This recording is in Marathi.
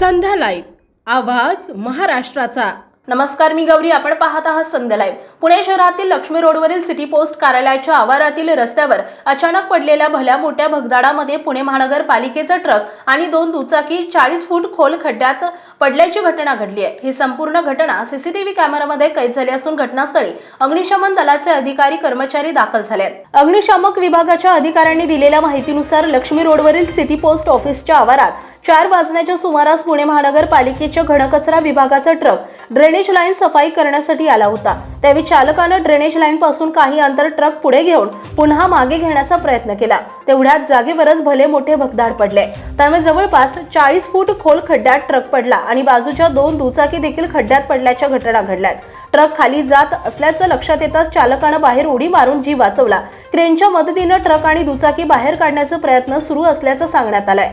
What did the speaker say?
संध्या लाईव्ह. आवाज महाराष्ट्राचा. नमस्कार मी गौरी. आपण पाहत आहात संध्या लाईव्ह. पुणे शहरातील लक्ष्मी रोडवरील सिटी पोस्ट कार्यालयाच्या आवारातील रस्त्यावर अचानक पडलेल्या भल्या मोठ्या भगदाडामध्ये पुणे महानगरपालिकेचा ट्रक आणि दोन दुचाकी चाळीस फूट खोल खड्ड्यात पडल्याची घटना घडली आहे. ही संपूर्ण घटना सीसीटीव्ही कॅमेरामध्ये कैद झाली असून घटनास्थळी अग्निशमन दलाचे अधिकारी कर्मचारी दाखल झाले आहेत. अग्निशामक विभागाच्या अधिकाऱ्यांनी दिलेल्या माहितीनुसार लक्ष्मी रोडवरील सिटी पोस्ट ऑफिसच्या आवारात चार वाजण्याच्या सुमारास पुणे महानगरपालिकेच्या घनकचरा विभागाचा ट्रक ड्रेनेज लाईन सफाई करण्यासाठी आला होता. त्यावेळी चालकानं ड्रेनेज लाईन पासून काही अंतर ट्रक पुढे घेऊन पुन्हा मागे घेण्याचा प्रयत्न केला. तेवढ्याच जागेवरच भले मोठे भगदाड पडले. त्यामुळे जवळपास चाळीस फूट खोल खड्ड्यात ट्रक पडला आणि बाजूच्या दोन दुचाकी देखील खड्ड्यात पडल्याच्या घटना घडल्यात. ट्रक खाली जात असल्याचं लक्षात येताच चालकानं बाहेर उडी मारून जीव वाचवला. क्रेनच्या मदतीनं ट्रक आणि दुचाकी बाहेर काढण्याचा प्रयत्न सुरू असल्याचं सांगण्यात आलंय.